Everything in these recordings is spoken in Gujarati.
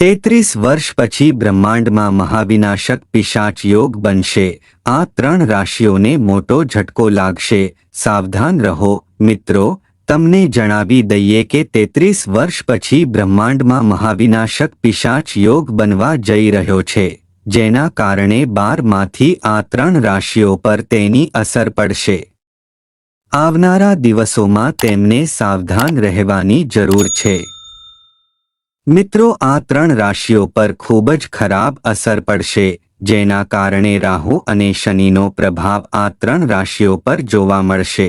તેત્રીસ વર્ષ પછી બ્રહ્માંડમાં મહાવિનાશક પિશાચ યોગ બનશે. આ ત્રણ રાશિઓને મોટો ઝટકો લાગશે. સાવધાન રહો, મિત્રો. તમને જણાવી દઈએ કે તેત્રીસ વર્ષ પછી બ્રહ્માંડમાં મહાવિનાશક પિશાચ યોગ બનવા જઈ રહ્યો છે. જેના કારણે બારમાંથી આ ત્રણ રાશિઓ પર તેની અસર પડશે. આવનારા દિવસોમાં તેમને સાવધાન રહેવાની જરૂર છે. મિત્રો, આ ત્રણ રાશિઓ પર ખૂબ જ ખરાબ અસર પડશે. જેના કારણે રાહુ અને શનિનો પ્રભાવ આ ત્રણ રાશિઓ પર જોવા મળશે.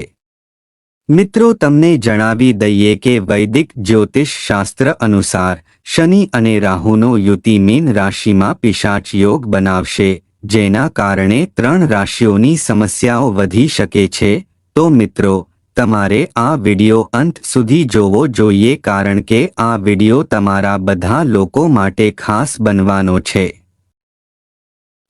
મિત્રો, તમને જણાવી દઈએ કે વૈદિક જ્યોતિષ શાસ્ત્ર અનુસાર શનિ અને રાહુનો યુતિ મીન રાશિમાં પિશાચ યોગ બનાવશે, જેના કારણે ત્રણ રાશિઓની સમસ્યાઓ વધી શકે છે. તો મિત્રો તમારે આ વિડિયો અંત સુધી જોવો જોઈએ કારણ કે આ વિડિયો તમારા બધા લોકો માટે ખાસ બનવાનો છે.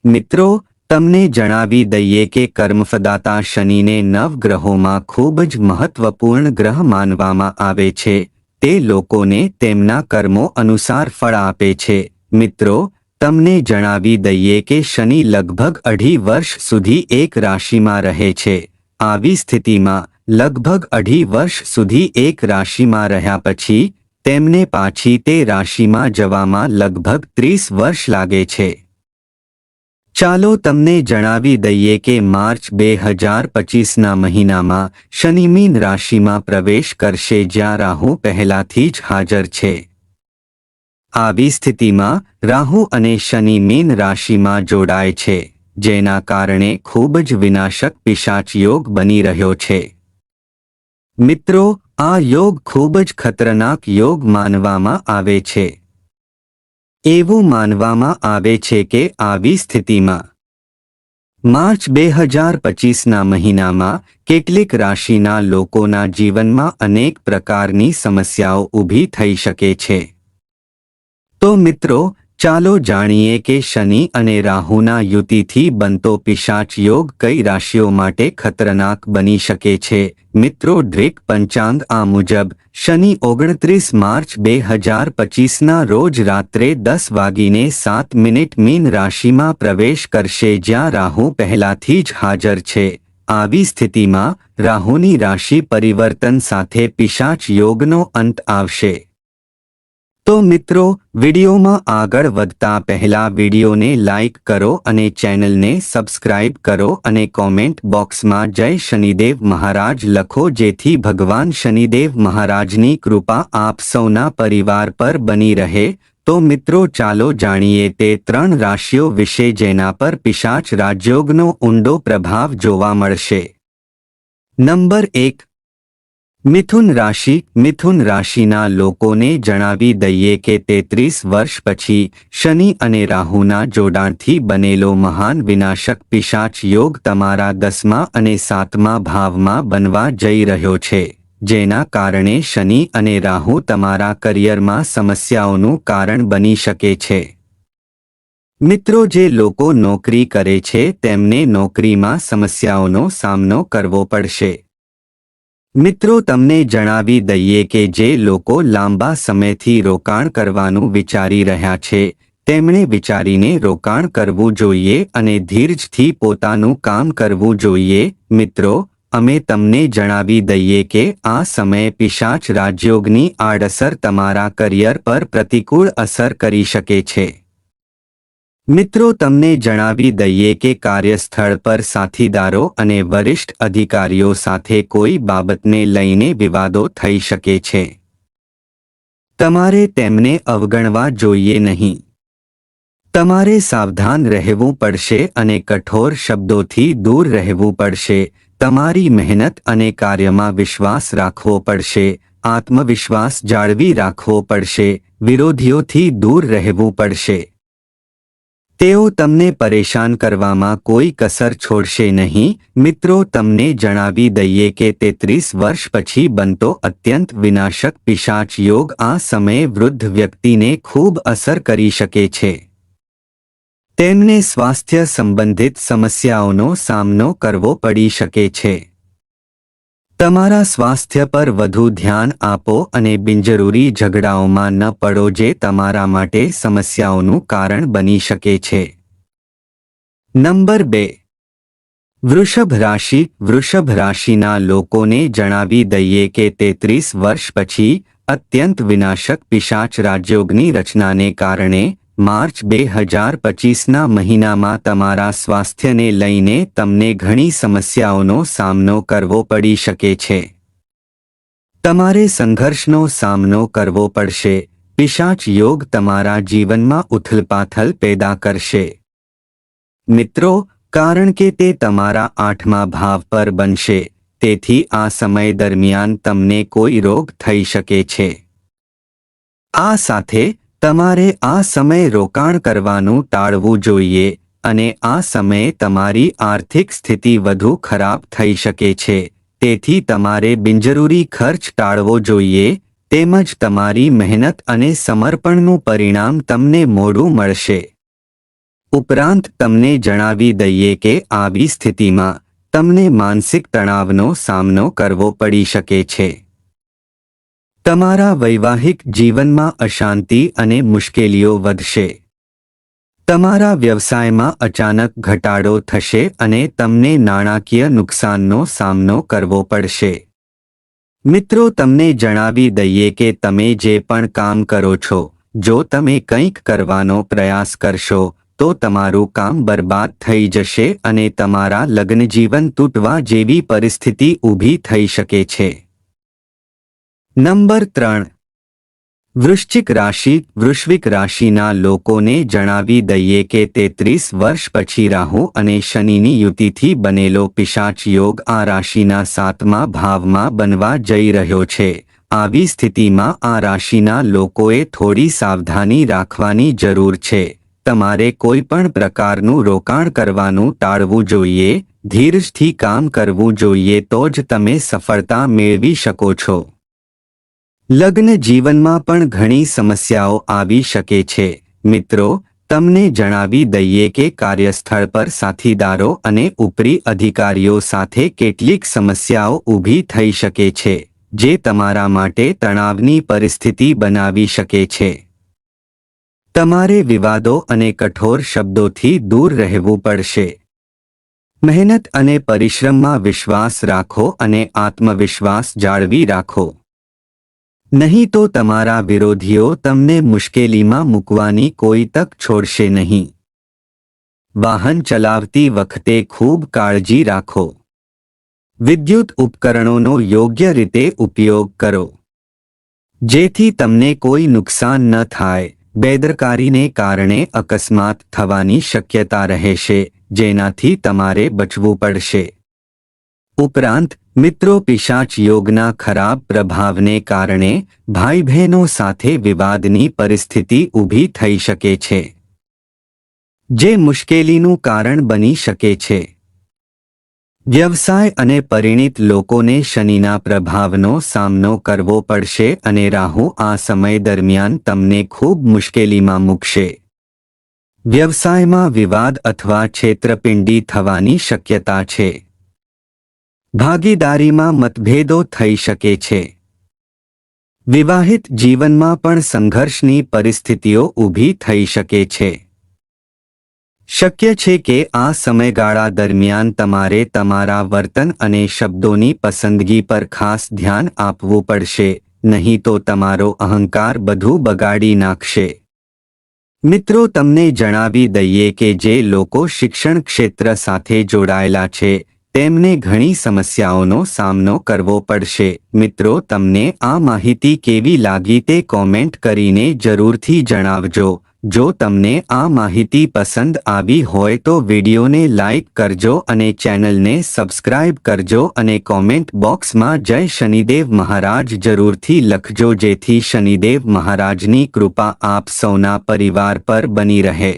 મિત્રો, તમને જણાવી દઈએ કે કર્મફદાતા શનિને નવગ્રહોમાં ખૂબ જ મહત્વપૂર્ણ ગ્રહ માનવામાં આવે છે. તે લોકોને તેમના કર્મો અનુસાર ફળ આપે છે. મિત્રો, તમને જણાવી દઈએ કે શનિ લગભગ અઢી વર્ષ સુધી એક રાશિમાં રહે છે. આવી સ્થિતિમાં લગભગ અઢી વર્ષ સુધી એક રાશિમાં રહ્યા પછી, તેમને પાછી તે રાશિમાં જવામાં લગભગ ત્રીસ વર્ષ લાગે છે. ચાલો તમને જણાવી દઈએ કે માર્ચ બે હજાર પચીસના મહિનામાં શનિમીન રાશિમાં પ્રવેશ કરશે જ્યાં રાહુ પહેલાથી જ હાજર છે. આવી સ્થિતિમાં રાહુ અને શનિ મીન રાશિમાં જોડાય છે, જેના કારણે ખૂબ જ વિનાશક પિશાચ યોગ બની રહ્યો છે. મિત્રો, આ યોગ ખૂબ જ ખતરનાક યોગ માનવામાં આવે છે. એવું માનવામાં આવે છે કે આવી સ્થિતિમાં માર્ચ બે હજાર પચીસના મહિનામાં કેટલીક રાશિના લોકોના જીવનમાં અનેક પ્રકારની સમસ્યાઓ ઊભી થઈ શકે છે. તો મિત્રો ચાલો જાણીએ કે શનિ અને રાહુના યુતિથી બનતો પિશાચ યોગ કઈ રાશિઓ માટે ખતરનાક બની શકે છે? મિત્રો ડ્રેક પંચાંગ આ મુજબ, શનિ ઓગણત્રીસ માર્ચ બે હજાર પચીસના રોજ રાત્રે દસ વાગીને સાત મિનિટ મીન રાશિમાં પ્રવેશ કરશે જ્યાં રાહુ પહેલાથી જ હાજર છે. આવી સ્થિતિમાં રાહુની રાશિ પરિવર્તન સાથે પિશાચ યોગનો અંત આવશે. તો મિત્રો, વિડીયોમાં આગળ વધતા પહેલા વિડીયોને લાઇક કરો અને ચેનલને સબસ્ક્રાઇબ કરો અને કોમેન્ટ બોક્સમાં જય શનિદેવ મહારાજ લખો જેથી ભગવાન શનિદેવ મહારાજની કૃપા આપ સૌના પરિવાર પર બની રહે. તો મિત્રો, ચાલો જાણીએ તે ત્રણ રાશિઓ વિશે જેના પર પિશાચ રાજયોગનો ઊંડો પ્રભાવ જોવા મળશે. નંબર એક મિથુન રાશિ, મિથુન રાશિના લોકોને જણાવી દઈએ કે તેત્રીસ વર્ષ પછી શનિ અને રાહુના જોડાણથી બનેલો મહાન વિનાશક પિશાચ યોગ તમારા દસમા અને સાતમા ભાવમાં બનવા જઈ રહ્યો છે. જેના કારણે શનિ અને રાહુ તમારા કરિયરમાં સમસ્યાઓનું કારણ બની શકે છે. મિત્રો, જે લોકો નોકરી કરે છે તેમને નોકરીમાં સમસ્યાઓનો સામનો કરવો પડશે. મિત્રો, તમને જણાવી દઈએ કે જે લોકો લાંબા સમયથી રોકાણ કરવાનું વિચારી રહ્યા છે, તેમણે વિચારીને રોકાણ કરવું જોઈએ અને ધીરજથી પોતાનું કામ કરવું જોઈએ. મિત્રો, અમે તમને જણાવી દઈએ કે આ સમયે પિશાચ રાજયોગની આડઅસર તમારા કરિયર પર પ્રતિકૂળ અસર કરી શકે છે. મિત્રો, તમને જણાવી દઈએ કે કાર્યસ્થળ પર સાથીદારો અને વરિષ્ઠ અધિકારીઓ સાથે કોઈ બાબતને લઈને વિવાદો થઈ શકે છે. તમારે તેમને અવગણવા જોઈએ નહીં. તમારે સાવધાન રહેવું પડશે અને કઠોર શબ્દોથી દૂર રહેવું પડશે. તમારી મહેનત અને કાર્યમાં વિશ્વાસ રાખવો પડશે. આત્મવિશ્વાસ જાળવી રાખવો પડશે. વિરોધીઓથી દૂર રહેવું પડશે. તેઓ તમને પરેશાન કરવામાં કોઈ કસર છોડશે નહીં. મિત્રો, તમને જણાવી દઈએ કે તેત્રીસ વર્ષ પછી બનતો અત્યંત વિનાશક પિશાચ યોગ આ સમયે વૃદ્ધ વ્યક્તિને ખૂબ અસર કરી શકે છે. તેમને સ્વાસ્થ્ય સંબંધિત સમસ્યાઓનો સામનો કરવો પડી શકે છે. તમારા સ્વાસ્થ્ય પર વધુ ધ્યાન આપો અને બિનજરૂરી ઝઘડાઓમાં ન પડો જે તમારા માટે સમસ્યાઓનું કારણ બની શકે છે. નંબર બે. વૃષભ રાશિ. વૃષભ રાશિના લોકોને જણાવી દઈએ કે તેત્રીસ વર્ષ પછી અત્યંત વિનાશક પિશાચ રાજયોગની રચનાને કારણે માર્ચ બે હજાર પચીસના મહિનામાં તમારા સ્વાસ્થ્યને લઈને તમને ઘણી સમસ્યાઓનો સામનો કરવો પડી શકે છે. તમારે સંઘર્ષનો સામનો કરવો પડશે. પિશાચ યોગ તમારા જીવનમાં ઉથલપાથલ પેદા કરશે. મિત્રો, કારણ કે તે તમારા આઠમા ભાવ પર બનશે, તેથી આ સમય દરમિયાન તમને કોઈ રોગ થઈ શકે છે. આ સાથે તમારે આ સમય રોકાણ કરવાનું ટાળવું જોઈએ અને આ સમયે તમારી આર્થિક સ્થિતિ વધુ ખરાબ થઈ શકે છે. તેથી તમારે બિનજરૂરી ખર્ચ ટાળવો જોઈએ, તેમજ તમારી મહેનત અને સમર્પણનું પરિણામ તમને મોડું મળશે. ઉપરાંત તમને જણાવી દઈએ કે આવી સ્થિતિમાં તમને માનસિક તણાવનો સામનો કરવો પડી શકે છે. તમારા વૈવાહિક જીવનમાં અશાંતિ અને મુશ્કેલીઓ વધશે. તમારા વ્યવસાયમાં અચાનક ઘટાડો થશે અને તમને નાણાકીય નુકસાનનો સામનો કરવો પડશે. મિત્રો, તમને જણાવી દઈએ કે તમે જે પણ કામ કરો છો, જો તમે કંઈક કરવાનો પ્રયાસ કરશો, તો તમારું કામ બરબાદ થઈ જશે અને તમારા લગ્નજીવન તૂટવા જેવી પરિસ્થિતિ ઊભી થઈ શકે છે. નંબર ત્રણ. વૃશ્ચિક રાશિ, વૃશ્વિક રાશિના લોકોને જણાવી દઈએ કે તેત્રીસ વર્ષ પછી રાહુ અને શનિની યુતિથી બનેલો પિશાચ યોગ આ રાશિના સાતમા ભાવમાં બનવા જઈ રહ્યો છે. આવી સ્થિતિમાં આ રાશિના લોકોએ થોડી સાવધાની રાખવાની જરૂર છે. તમારે કોઈ પણ પ્રકારનું રોકાણ કરવાનું ટાળવું જોઈએ, ધીરજથી કામ કરવું જોઈએ તો જ તમે સફળતા મેળવી શકો છો. લગ્ન જીવનમાં પણ ઘણી સમસ્યાઓ આવી શકે છે. મિત્રો, તમને જણાવી દઈએ કે કાર્યસ્થળ પર સાથીદારો અને ઉપરી અધિકારીઓ સાથે કેટલીક સમસ્યાઓ ઊભી થઈ શકે છે, જે તમારા માટે તણાવની પરિસ્થિતિ બનાવી શકે છે. તમારે વિવાદો અને કઠોર શબ્દોથી દૂર રહેવું પડશે. મહેનત અને પરિશ્રમમાં વિશ્વાસ રાખો અને આત્મવિશ્વાસ જાળવી રાખો. નહીં તો તમારા વિરોધીઓ તમને મુશ્કેલીમાં મૂકવાની કોઈ તક છોડશે નહીં. વાહન ચલાવતી વખતે ખૂબ કાળજી રાખો. વિદ્યુત ઉપકરણોનો યોગ્ય રીતે ઉપયોગ કરો. જેથી તમને કોઈ નુકસાન ન થાય. બેદરકારીને કારણે અકસ્માત થવાની શક્યતા રહેશે, જેનાથી તમારે બચવું પડશે. ઉપરાંત મિત્રો પિશાચ યોગના ખરાબ પ્રભાવને કારણે ભાઈ બહેનો સાથે વિવાદની પરિસ્થિતિ ઊભી થઈ શકે છે, જે મુશ્કેલીનું કારણ બની શકે છે. વ્યવસાય અને પરિણિત લોકોને શનિના પ્રભાવનો સામનો કરવો પડશે અને રાહુ આ સમય દરમિયાન તમને ખૂબ મુશ્કેલીમાં મૂકશે. વ્યવસાયમાં વિવાદ અથવા છેતરપિંડી થવાની શક્યતા છે. ભાગીદારીમાં મતભેદો થઈ શકે છે. વિવાહિત જીવનમાં પણ સંઘર્ષની પરિસ્થિતિઓ ઊભી થઈ શકે છે. શક્ય છે કે આ સમયગાળા દરમિયાન તમારે તમારા વર્તન અને શબ્દોની પસંદગી પર ખાસ ધ્યાન આપવું પડશે, નહીં તો તમારો અહંકાર બધું બગાડી નાખશે. મિત્રો, તમને જણાવી દઈએ કે જે લોકો શિક્ષણ ક્ષેત્ર સાથે જોડાયેલા છે તેમને ઘણી સમસ્યાઓનો સામનો કરવો પડશે. મિત્રો, તમને આ માહિતી કેવી લાગી તે કોમેન્ટ કરીને જરૂરથી જણાવજો. જો તમને આ માહિતી પસંદ આવી હોય તો વિડીયોને લાઇક કરજો અને ચેનલને સબસ્ક્રાઇબ કરજો અને કોમેન્ટ બોક્સમાં જય શનિદેવ મહારાજ જરૂરથી લખજો જેથી શનિદેવ મહારાજની કૃપા આપ સૌના પરિવાર પર બની રહે.